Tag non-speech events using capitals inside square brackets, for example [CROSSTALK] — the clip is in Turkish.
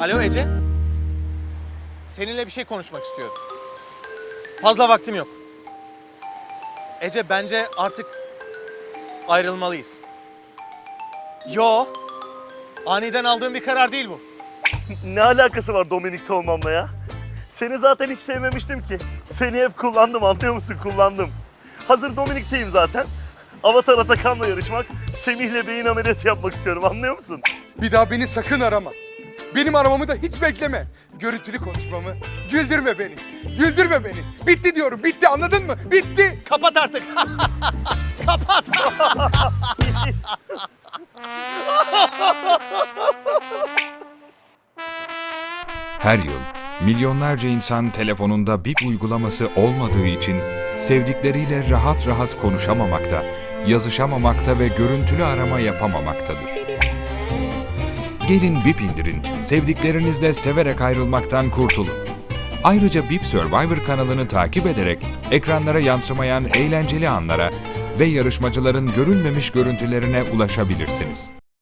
Alo Ece. Seninle bir şey konuşmak istiyorum. Fazla vaktim yok. Ece bence artık ayrılmalıyız. Yo. Aniden aldığım bir karar değil bu. [LAUGHS] Ne alakası var Dominik'te olmamla ya? Seni zaten hiç sevmemiştim ki. Seni hep kullandım anlıyor musun? Kullandım. Hazır Dominik'teyim zaten. Avatar Atakan'la yarışmak, Semih'le beyin ameliyatı yapmak istiyorum anlıyor musun? Bir daha beni sakın arama. Benim aramamı da hiç bekleme. Görüntülü konuşmamı. Güldürme beni. Güldürme beni. Bitti diyorum. Bitti anladın mı? Bitti. Kapat artık. [LAUGHS] Kapat. Her yıl milyonlarca insan telefonunda BIP uygulaması olmadığı için sevdikleriyle rahat rahat konuşamamakta, yazışamamakta ve görüntülü arama yapamamaktadır. Gelin BIP indirin, sevdiklerinizle severek ayrılmaktan kurtulun. Ayrıca BIP Survivor kanalını takip ederek ekranlara yansımayan eğlenceli anlara ve yarışmacıların görülmemiş görüntülerine ulaşabilirsiniz.